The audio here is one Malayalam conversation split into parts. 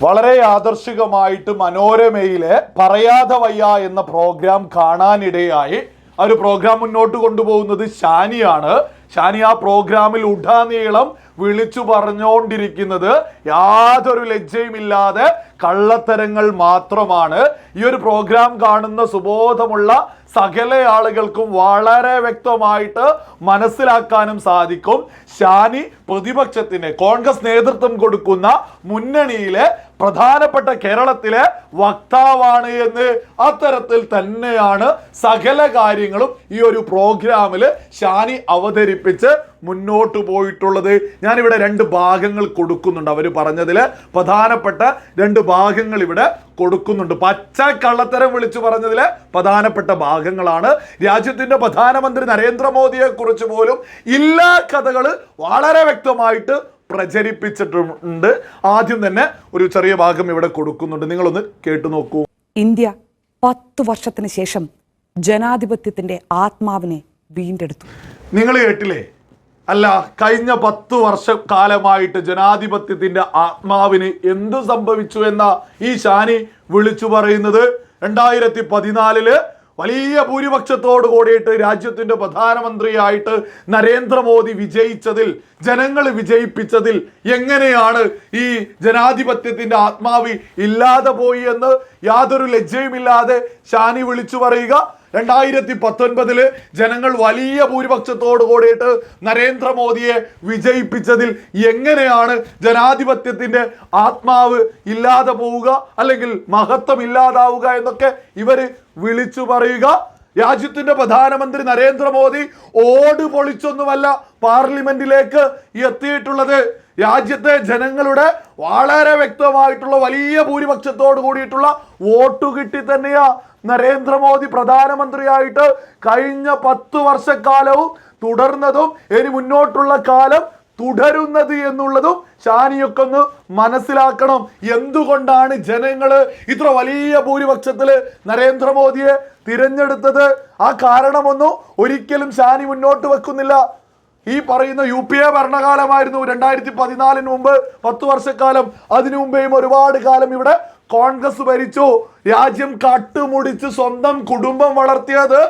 വളരെ ആദർശികമായിട്ട് മനോരമയിലെ പറയാതെ വയ്യ എന്ന പ്രോഗ്രാം കാണാനിടയായി. ആ ഒരു പ്രോഗ്രാം മുന്നോട്ട് കൊണ്ടുപോകുന്നത് ഷാനിയാണ് ഷാനി ആ പ്രോഗ്രാമിൽ ഉടാനീളം വിളിച്ചു പറഞ്ഞുകൊണ്ടിരിക്കുന്നത് യാതൊരു ലജ്ജയുമില്ലാതെ കള്ളത്തരങ്ങൾ മാത്രമാണ്. ഈ ഒരു പ്രോഗ്രാം കാണുന്ന സുബോധമുള്ള സകല ആളുകൾക്കും വളരെ വ്യക്തമായിട്ട് മനസ്സിലാക്കാനും സാധിക്കും. ഷാനി പ്രതിപക്ഷത്തിന് കോൺഗ്രസ് നേതൃത്വം കൊടുക്കുന്ന മുന്നണിയിലെ പ്രധാനപ്പെട്ട കേരളത്തിലെ വക്താവാണ് എന്ന് അത്തരത്തിൽ തന്നെയാണ് സകല കാര്യങ്ങളും ഈ ഒരു പ്രോഗ്രാമിൽ ഷാനി അവതരിപ്പിച്ച് മുന്നോട്ട് പോയിട്ടുള്ളത്. ഞാനിവിടെ രണ്ട് ഭാഗങ്ങൾ കൊടുക്കുന്നുണ്ട്. അവർ പറഞ്ഞതിൽ പ്രധാനപ്പെട്ട രണ്ട് ഭാഗങ്ങൾ ഇവിടെ കൊടുക്കുന്നുണ്ട്. പച്ച കള്ളത്തരം വിളിച്ചു പറഞ്ഞതിൽ പ്രധാനപ്പെട്ട ഭാഗങ്ങളാണ്. രാജ്യത്തിന്റെ പ്രധാനമന്ത്രി നരേന്ദ്രമോദിയെ കുറിച്ച് പോലും എല്ലാ കഥകൾ വളരെ വ്യക്തമായിട്ട് പ്രചരിപ്പിച്ചിട്ടുണ്ട്. ആദ്യം തന്നെ ഒരു ചെറിയ ഭാഗം ഇവിടെ കൊടുക്കുന്നുണ്ട്. നിങ്ങളൊന്ന് കേട്ടു നോക്കൂ. ഇന്ത്യ പത്തു വർഷത്തിന് ശേഷം ജനാധിപത്യത്തിന്റെ ആത്മാവിനെ വീണ്ടെടുത്തു. നിങ്ങൾ കേട്ടില്ലേ? അല്ല കഴിഞ്ഞ പത്ത് വർഷ കാലമായിട്ട് ജനാധിപത്യത്തിന്റെ ആത്മാവിന് എന്തു സംഭവിച്ചു എന്ന ഈ ഷാനി വിളിച്ചു പറയുന്നത്? രണ്ടായിരത്തി പതിനാലിൽ വലിയ ഭൂരിപക്ഷത്തോട് കൂടിയിട്ട് രാജ്യത്തിന്റെ പ്രധാനമന്ത്രിയായിട്ട് നരേന്ദ്രമോദി വിജയിച്ചതിൽ ജനങ്ങൾ വിജയിപ്പിച്ചതിൽ എങ്ങനെയാണ് ഈ ജനാധിപത്യത്തിന്റെ ആത്മാവി ഇല്ലാതെ പോയി എന്ന് യാതൊരു ലജ്ജയുമില്ലാതെ ഷാനി വിളിച്ചു പറയുക. രണ്ടായിരത്തി പത്തൊൻപതിൽ ജനങ്ങൾ വലിയ ഭൂരിപക്ഷത്തോട് കൂടിയിട്ട് നരേന്ദ്രമോദിയെ വിജയിപ്പിച്ചതിൽ എങ്ങനെയാണ് ജനാധിപത്യത്തിന്റെ ആത്മാവ് ഇല്ലാതെ പോവുക അല്ലെങ്കിൽ മഹത്വം ഇല്ലാതാവുക എന്നൊക്കെ ഇവർ വിളിച്ചു പറയുക. രാജ്യത്തിന്റെ പ്രധാനമന്ത്രി നരേന്ദ്രമോദി ഓട് പൊളിച്ചൊന്നുമല്ല പാർലമെന്റിലേക്ക് എത്തിയിട്ടുള്ളത്. രാജ്യത്തെ ജനങ്ങളുടെ വളരെ വ്യക്തമായിട്ടുള്ള വലിയ ഭൂരിപക്ഷത്തോട് കൂടിയിട്ടുള്ള വോട്ട് കിട്ടി തന്നെയാ നരേന്ദ്രമോദി പ്രധാനമന്ത്രിയായിട്ട് കഴിഞ്ഞ പത്ത് വർഷക്കാലവും തുടർന്നതും ഇനി മുന്നോട്ടുള്ള കാലം തുടരുന്നത് എന്നുള്ളതും ഷാനിയൊക്കെ ഒന്ന് മനസ്സിലാക്കണം. എന്തുകൊണ്ടാണ് ജനങ്ങൾ ഇത്ര വലിയ ഭൂരിപക്ഷത്തിൽ നരേന്ദ്രമോദിയെ തിരഞ്ഞെടുത്തത്? ആ കാരണമൊന്നും ഒരിക്കലും ഷാനി മുന്നോട്ട് വെക്കുന്നില്ല. ഈ പറയുന്ന യു പി എ ഭരണകാലമായിരുന്നു. രണ്ടായിരത്തി പതിനാലിന് മുമ്പ് പത്ത് വർഷക്കാലം. അതിനു മുമ്പേയും ഒരുപാട് കാലം ഇവിടെ കോൺഗ്രസ് ഭരിച്ചു. രാജ്യം കട്ടുമുടിച്ച് സ്വന്തം കുടുംബം വളർത്തിയത്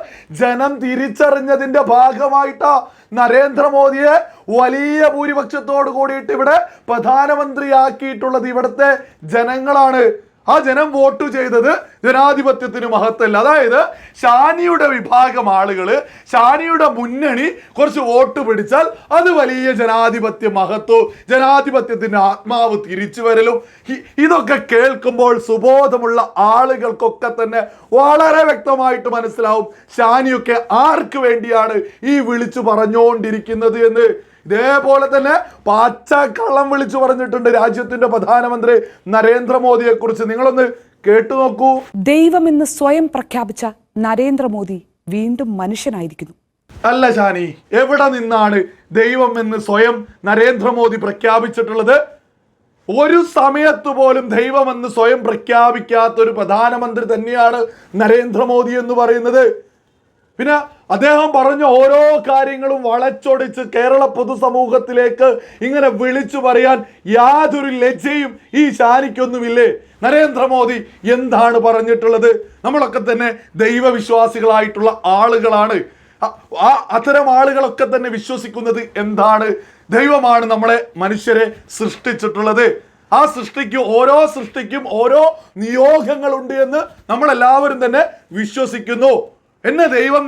ജനം തിരിച്ചറിഞ്ഞതിന്റെ ഭാഗമായിട്ടാ നരേന്ദ്രമോദിയെ വലിയ ഭൂരിപക്ഷത്തോട് കൂടിയിട്ട് ഇവിടെ പ്രധാനമന്ത്രിയാക്കിയിട്ടുള്ളത് ഇവിടുത്തെ ജനങ്ങളാണ്. ആ ജനം വോട്ട് ചെയ്തത് ജനാധിപത്യത്തിന് മഹത്വല്ല അതായത് ഷാനിയുടെ വിഭാഗം ആളുകൾ ഷാനിയുടെ മുന്നണി കുറച്ച് വോട്ട് പിടിച്ചാൽ അത് വലിയ ജനാധിപത്യ മഹത്വവും ജനാധിപത്യത്തിന്റെ ആത്മാവ് തിരിച്ചു വരലും. ഇതൊക്കെ കേൾക്കുമ്പോൾ സുബോധമുള്ള ആളുകൾക്കൊക്കെ തന്നെ വളരെ വ്യക്തമായിട്ട് മനസ്സിലാവും ഷാനിയൊക്കെ ആർക്ക് വേണ്ടിയാണ് ഈ വിളിച്ചു പറഞ്ഞുകൊണ്ടിരിക്കുന്നത് എന്ന്. ഇതേപോലെ തന്നെ പാച്ചക്കള്ളം വിളിച്ചു പറഞ്ഞിട്ടുണ്ട് രാജ്യത്തിന്റെ പ്രധാനമന്ത്രി നരേന്ദ്രമോദിയെ കുറിച്ച് നിങ്ങളൊന്ന് കേട്ടു നോക്കൂ. ദൈവം എന്ന് സ്വയം പ്രഖ്യാപിച്ച നരേന്ദ്രമോദി വീണ്ടും മനുഷ്യനായിരിക്കുന്നു. അല്ല ഷാനി എവിടെ നിന്നാണ് ദൈവം എന്ന് സ്വയം നരേന്ദ്രമോദി പ്രഖ്യാപിച്ചിട്ടുള്ളത്? ഒരു സമയത്ത് പോലും ദൈവമെന്ന് സ്വയം പ്രഖ്യാപിക്കാത്ത ഒരു പ്രധാനമന്ത്രി തന്നെയാണ് നരേന്ദ്രമോദി എന്ന് പറയുന്നത്. പിന്നെ അദ്ദേഹം പറഞ്ഞ ഓരോ കാര്യങ്ങളും വളച്ചൊടിച്ച് കേരള പൊതുസമൂഹത്തിലേക്ക് ഇങ്ങനെ വിളിച്ചു പറയാൻ യാതൊരു ലജ്ജയും ഈ ശാലിക്കൊന്നുമില്ലേ? നരേന്ദ്രമോദി എന്താണ് പറഞ്ഞിട്ടുള്ളത്? നമ്മളൊക്കെ തന്നെ ദൈവവിശ്വാസികളായിട്ടുള്ള ആളുകളാണ്. ആ അത്തരം ആളുകളൊക്കെ തന്നെ വിശ്വസിക്കുന്നത് എന്താണ്? ദൈവമാണ് നമ്മളെ മനുഷ്യരെ സൃഷ്ടിച്ചിട്ടുള്ളത്. ആ സൃഷ്ടിക്ക് ഓരോ സൃഷ്ടിക്കും ഓരോ നിയോഗങ്ങളുണ്ട് എന്ന് നമ്മളെല്ലാവരും തന്നെ വിശ്വസിക്കുന്നു. എന്നെ ദൈവം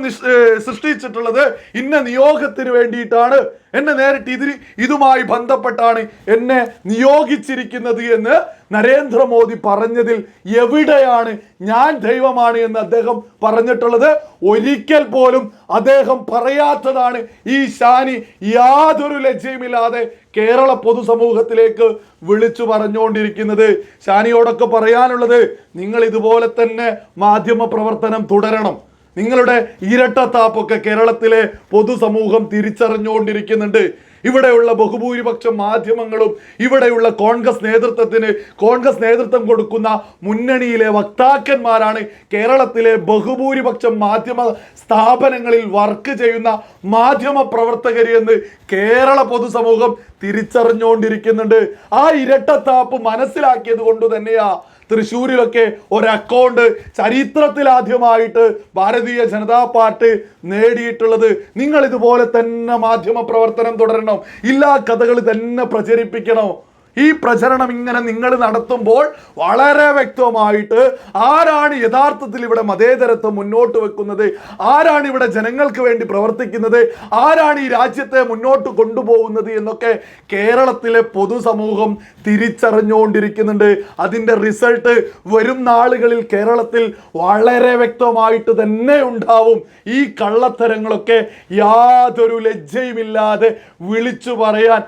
സൃഷ്ടിച്ചിട്ടുള്ളത് ഇന്ന നിയോഗത്തിന് വേണ്ടിയിട്ടാണ്. എന്നെ നേരിട്ട് ഇതിന് ഇതുമായി ബന്ധപ്പെട്ടാണ് എന്നെ നിയോഗിച്ചിരിക്കുന്നത് എന്ന് നരേന്ദ്രമോദി പറഞ്ഞതിൽ എവിടെയാണ് ഞാൻ ദൈവമാണ് എന്ന് അദ്ദേഹം പറഞ്ഞിട്ടുള്ളത്. ഒരിക്കൽ പോലും അദ്ദേഹം പറയാത്തതാണ് ഈ ഷാനി യാതൊരു ലജ്ജയുമില്ലാതെ കേരള പൊതുസമൂഹത്തിലേക്ക് വിളിച്ചു പറഞ്ഞുകൊണ്ടിരിക്കുന്നത്. ഷാനിയോടൊക്കെ പറയാനുള്ളത് നിങ്ങൾ ഇതുപോലെ തന്നെ മാധ്യമ പ്രവർത്തനം തുടരണം. നിങ്ങളുടെ ഇരട്ടത്താപ്പൊക്കെ കേരളത്തിലെ പൊതുസമൂഹം തിരിച്ചറിഞ്ഞുകൊണ്ടിരിക്കുന്നുണ്ട്. ഇവിടെയുള്ള ബഹുഭൂരിപക്ഷം മാധ്യമങ്ങളും ഇവിടെയുള്ള കോൺഗ്രസ് നേതൃത്വത്തിന് കോൺഗ്രസ് നേതൃത്വം കൊടുക്കുന്ന മുന്നണിയിലെ വക്താക്കന്മാരാണ് കേരളത്തിലെ ബഹുഭൂരിപക്ഷം മാധ്യമ സ്ഥാപനങ്ങളിൽ വർക്ക് ചെയ്യുന്ന മാധ്യമ പ്രവർത്തകർ എന്ന് കേരള പൊതുസമൂഹം തിരിച്ചറിഞ്ഞുകൊണ്ടിരിക്കുന്നുണ്ട്. ആ ഇരട്ടത്താപ്പ് മനസ്സിലാക്കിയത് കൊണ്ട് തന്നെയാ തൃശ്ശൂരിലൊക്കെ ഒരു അക്കൗണ്ട് ചരിത്രത്തിലാദ്യമായിട്ട് ഭാരതീയ ജനതാ പാർട്ടി നേടിയിട്ടുള്ളത്. നിങ്ങൾ ഇതുപോലെ തന്നെ മാധ്യമ പ്രവർത്തനം തുടരണം. ഇല്ലാ കഥകൾ തന്നെ പ്രചരിപ്പിക്കണം. ഈ പ്രചരണം ഇങ്ങനെ നിങ്ങൾ നടത്തുമ്പോൾ വളരെ വ്യക്തമായിട്ട് ആരാണ് യഥാർത്ഥത്തിൽ ഇവിടെ മതേതരത്വം മുന്നോട്ട് വെക്കുന്നത്? ആരാണ് ഇവിടെ ജനങ്ങൾക്ക് വേണ്ടി പ്രവർത്തിക്കുന്നത്? ആരാണ് ഈ രാജ്യത്തെ മുന്നോട്ട് കൊണ്ടുപോകുന്നത് എന്നൊക്കെ കേരളത്തിലെ പൊതുസമൂഹം തിരിച്ചറിഞ്ഞുകൊണ്ടിരിക്കുന്നുണ്ട്. അതിന്റെ റിസൾട്ട് വരും നാളുകളിൽ കേരളത്തിൽ വളരെ വ്യക്തമായിട്ട് തന്നെ ഉണ്ടാവും. ഈ കള്ളത്തരങ്ങളൊക്കെ യാതൊരു ലജ്ജയുമില്ലാതെ വിളിച്ചു പറയാൻ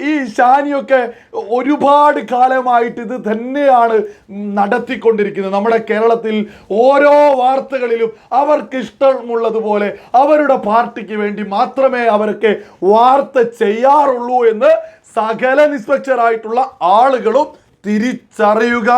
ഈ ഷാനിയൊക്കെ ഒരുപാട് കാലമായിട്ട് ഇത് തന്നെയാണ് നടത്തിക്കൊണ്ടിരിക്കുന്നത്. നമ്മുടെ കേരളത്തിൽ ഓരോ വാർത്തകളിലും അവർക്ക് ഇഷ്ടമുള്ളതുപോലെ അവരുടെ പാർട്ടിക്ക് വേണ്ടി മാത്രമേ അവരൊക്കെ വാർത്ത ചെയ്യാറുള്ളൂ എന്ന് സകല നിസ്പക്ഷരായിട്ടുള്ള ആളുകളും തിരിച്ചറിയുക.